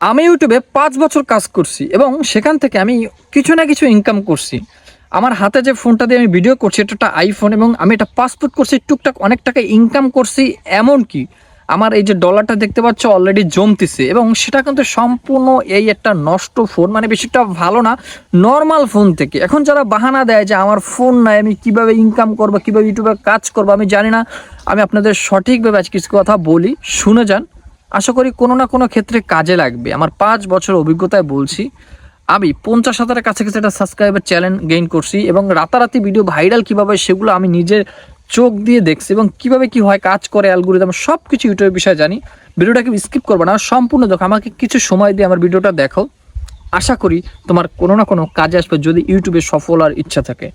আমি ইউটিউবে পাঁচ বছর কাজ করছি এবং সেখান থেকে আমি কিছু না কিছু ইনকাম করছি। আমার হাতে যে ফোনটা দিয়ে আমি ভিডিও করছি, এটা একটা আইফোন এবং আমি এটা পাসপোর্ট করছি, টুকটাক অনেক টাকা ইনকাম করছি এমন কি আমার এই যে ডলারটা দেখতে পাচ্ছ অলরেডি জমতেছে এবং সেটা কিন্তু সম্পূর্ণ এই একটা নষ্ট ফোন মানে বেশিটা ভালো না নর্মাল ফোন থেকে। এখন যারা বাহানা দেয় যে আমার ফোন নাই, আমি কীভাবে ইনকাম করব, কীভাবে ইউটিউবে কাজ করব, আমি জানি না। আমি আপনাদের সঠিকভাবে আজ কিছু কথা বলি, শুনে যান। আশা করি কোনো না কোনো ক্ষেত্রে কাজে লাগবে। আমার পাঁচ বছর অভিজ্ঞতায় বলছি, আমি পঞ্চাশ হাজারের কাছাকাছি একটা সাবস্ক্রাইবার চ্যানেল গেইন করছি এবং রাতারাতি ভিডিও ভাইরাল কীভাবে সেগুলো আমি নিজের চোখ দিয়ে দেখছি এবং কীভাবে কি হয়, কাজ করে অ্যালগোরিদম সব কিছু ইউটিউবের বিষয়ে জানি। ভিডিওটাকে স্কিপ করব না, সম্পূর্ণ দেখো, আমাকে কিছু সময় দিয়ে আমার ভিডিওটা দেখো। আশা করি তোমার কোনো না কোনো কাজে আসবে যদি ইউটিউবে সফল আর ইচ্ছা থাকে।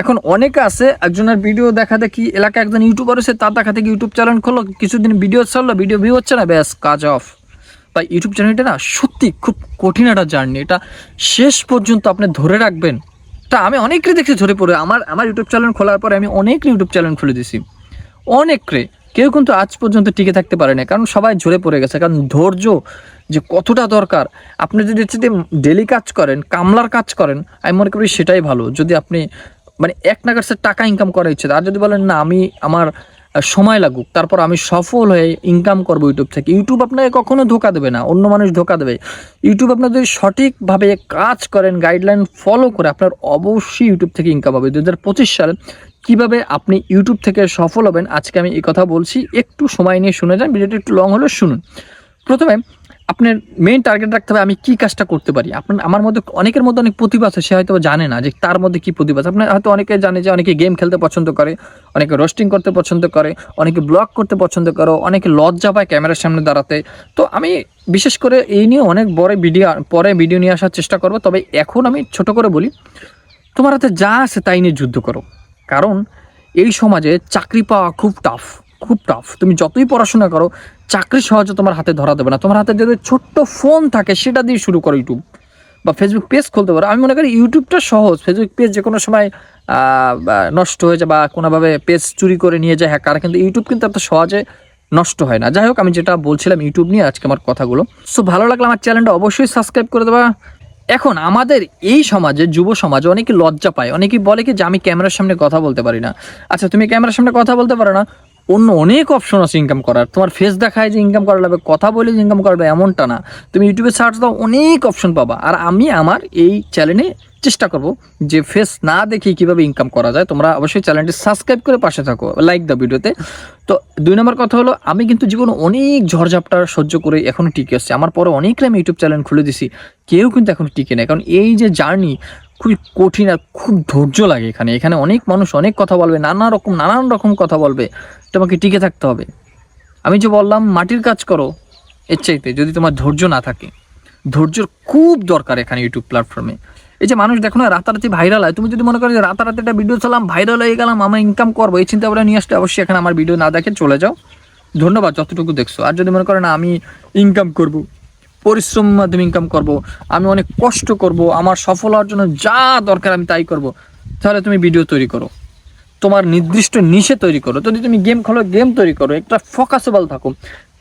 এখন অনেকে আছে, একজনের ভিডিও দেখা দেখি, এলাকায় একজন ইউটিউবার আছে তার দেখা থেকে ইউটিউব চ্যানেল খোলো, কিছুদিন ভিডিও ছাড়লো ভিডিও ভিউ হচ্ছে না, ব্যাস, কাজ অফ বা ইউটিউব চ্যানেলটা না সত্যি খুব কঠিন একটা জার্নি এটা শেষ পর্যন্ত আপনি ধরে রাখবেন। তা আমি অনেকরে দেখছি ধরে পড়ে, আমার আমার ইউটিউব চ্যানেল খোলার পরে আমি অনেক ইউটিউব চ্যানেল খুলে দিছি। অনেকরে, কেউ কিন্তু আজ পর্যন্ত টিকে থাকতে পারে না কারণ সবাই ঝরে পড়ে গেছে, কারণ ধৈর্য যে কতটা দরকার, আপনি যদি হচ্ছে ডেলি কাজ করেন, কামলার কাজ করেন, আমি মনে করি সেটাই ভালো। যদি আপনি মানে এক নাগার টাকা ইনকাম করার ইচ্ছে, আর যদি বলেন না, আমি আমার সময় লাগুক, তারপর আমি সফল হয়ে ইনকাম করব ইউটিউব থেকে। ইউটিউব আপনাকে কখনো ধোকা দেবে না, অন্য মানুষ ধোকা দেবে। ইউটিউব আপনার যদি সঠিকভাবে কাজ করেন গাইডলাইন ফলো করে, আপনার অবশ্যই ইউটিউব থেকে ইনকাম হবে। দু হাজার পঁচিশ সালে কীভাবে আপনি ইউটিউব থেকে সফল হবেন, আজকে আমি এই কথা বলছি। একটু সময় নিয়ে শুনে যান, ভিডিওটা একটু লং হলেও শুনুন। প্রথমে আপনার মেইন টার্গেট রাখতে হবে আমি কি কাজটা করতে পারি? আপনার, আমার মধ্যে অনেকের মধ্যে অনেক প্রতিভা আছে, সে হয়তো জানে না যে তার মধ্যে কি প্রতিভা আছে। আপনার হয়তো অনেকে জানে যে অনেকে গেম খেলতে পছন্দ করে, অনেকে রোস্টিং করতে পছন্দ করে, অনেকে ব্লগ করতে পছন্দ করে, অনেকে লজ্জা পায় ক্যামেরার সামনে দাঁড়াতে। তো আমি বিশেষ করে এই নিয়ে অনেক বড় ভিডিও পরে ভিডিও নিয়ে আসার চেষ্টা করব। তবে এখন আমি ছোট করে বলি, তোমার হাতে যা আছে তাই নিয়ে যুদ্ধ করো। কারণ এই সমাজে চাকরি পাওয়া খুব টাফ খুব টাফ তুমি যতই পড়াশোনা করো চাকরি সহজে তোমার হাতে ধরা দেবে না। তোমার হাতে যদি ছোট্ট ফোন থাকে, সেটা দিয়ে শুরু করো ইউটিউব বা ফেসবুক পেজ খুলতে পারো। আমি মনে করি ইউটিউবটা সহজ। ফেসবুক পেজ যে কোনো সময় নষ্ট হয়ে যায় বা কোনোভাবে পেজ চুরি করে নিয়ে যায় হ্যাকার কিন্তু ইউটিউব কিন্তু এত সহজে নষ্ট হয় না। যাই হোক, আমি যেটা বলছিলাম ইউটিউব নিয়ে, আজকে আমার কথাগুলো। সো ভালো লাগলে আমার চ্যানেলটা অবশ্যই সাবস্ক্রাইব করে দেবা। এখন আমাদের এই সমাজে, যুব সমাজে অনেকে লজ্জা পায়। অনেকেই বলে কি যে, আমি ক্যামেরার সামনে কথা বলতে পারি না। আচ্ছা তুমি ক্যামেরার সামনে কথা বলতে পারো না। অন্য অনেক অপশন আছে ইনকাম করার। তোমার ফেস দেখায় যে ইনকাম করা লাগবে, কথা বলে যে ইনকাম করা লাগবে এমনটা না। তুমি ইউটিউবে সার্চ দাও, অনেক অপশন পাবা। আর আমি আমার এই চ্যানেলে চেষ্টা করব যে ফেস না দেখে কীভাবে ইনকাম করা যায়। তোমরা অবশ্যই চ্যানেলটি সাবস্ক্রাইব করে পাশে থাকো লাইক দাও ভিডিওতে তো। দুই নম্বর কথা হলো, আমি কিন্তু জীবনে অনেক ঝড়ঝাপটা সহ্য করে এখনও টিকে আসছি। আমার পরে অনেকটা আমি ইউটিউব চ্যানেল খুলে দিছি, কেউ কিন্তু এখন টিকে নেই। কারণ এই যে জার্নি খুবই কঠিন আর খুব ধৈর্য লাগে এখানে। এখানে অনেক মানুষ অনেক কথা বলবে, নানা রকম, নানান রকম কথা বলবে। তোমাকে টিকে থাকতে হবে। আমি যে বললাম, মাটির কাজ করো এর চাইতে, যদি তোমার ধৈর্য না থাকে। ধৈর্যর খুব দরকার এখানে ইউটিউব প্ল্যাটফর্মে এই যে মানুষ দেখো না, রাতারাতি ভাইরাল হয়। তুমি যদি মনে করো যে রাতারাতি একটা ভিডিও চালাম ভাইরাল হয়ে গেলাম, আমার ইনকাম করব, এই চিন্তা ভাবনা নিয়ে আসতে অবশ্যই এখানে আমার ভিডিও না দেখে চলে যাও। ধন্যবাদ, যতটুকু দেখছ। আর যদি মনে করো না, আমি ইনকাম করব পরিশ্রম মাধ্যমে ইনকাম করব, আমি অনেক কষ্ট করব, আমার সফল হওয়ার জন্য যা দরকার আমি তাই করব। তাহলে তুমি ভিডিও তৈরি করো। তোমার নির্দিষ্ট নিশে তৈরি করো। যদি তুমি গেম খেলো গেম তৈরি করো। একটা ফোকাসেবল থাকো।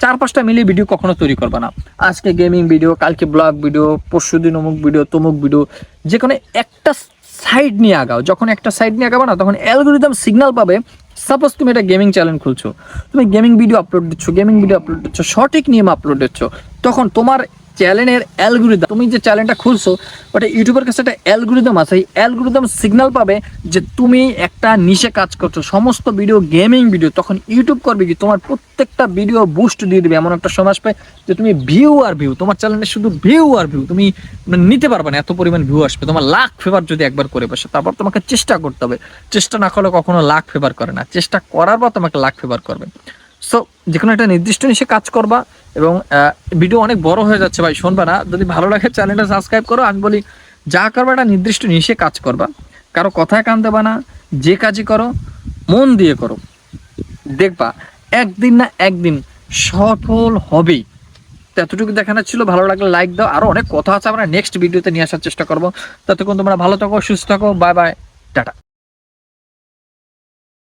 চার পাঁচটা মিলিয়ে ভিডিও কখনো তৈরি করবে না। আজকে গেমিং ভিডিও কালকে ব্লগ ভিডিও পরশু দিন অমুক ভিডিও তমুক ভিডিও যে কোনো একটা সাইড নিয়ে আগাও। যখন একটা সাইড নিয়ে আগাবো না, তখন অ্যালগোরিদম সিগন্যাল পাবে সাপোজ তুমি একটা গেমিং চ্যানেল খুলছো। তুমি গেমিং ভিডিও আপলোড দিচ্ছ গেমিং ভিডিও আপলোড দিচ্ছ, সঠিক নিয়ম আপলোড দিচ্ছ। তখন তোমার চ্যানেলের অ্যালগোরিদম, তুমি যে চ্যানেলটা খুলছো, ওটা ইউটিউবের কাছে একটা অ্যালগোরিদম আছে, এই অ্যালগোরিদম সিগন্যাল পাবে যে তুমি একটা নিশে কাজ করছ। সমস্ত ভিডিও গেমিং ভিডিও তখন ইউটিউব করবে কি, তোমার প্রত্যেকটা ভিডিও বুস্ট দিয়ে দেবে। এমন একটা সময় আসবে যে তুমি ভিউ আর ভিউ তোমার চ্যানেলে শুধু ভিউ আর ভিউ তুমি নিতে পারবে না, এত পরিমাণ ভিউ আসবে। তোমার লাখ ফেভার যদি একবার করে বসে, তারপর তোমাকে চেষ্টা করতে হবে। চেষ্টা না করলে কখনো লাখ ফেভার করে না। চেষ্টা করার পর তোমাকে লাখ ফেভার করবে। সো যে কোনো একটা নির্দিষ্ট নিশে কাজ করবা এবং ভিডিও অনেক বড় হয়ে যাচ্ছে ভাই, শুনবা না। যদি ভালো লাগে চ্যানেলটা সাবস্ক্রাইব করো, আমি বলি, যা করবা একটা নির্দিষ্ট নিশে কাজ করবা। কারও কথায় কান দেবা না, যে কাজই করো, মন দিয়ে করো। দেখবা, একদিন না একদিন সফল হবেই। এতটুকু দেখানো ছিল, ভালো লাগলে লাইক দাও। আরও অনেক কথা আছে, আমরা নেক্সট ভিডিওতে নিয়ে আসার চেষ্টা করব। ততক্ষণ তোমরা ভালো থাকো, সুস্থ থাকো বাই বাই টাটা।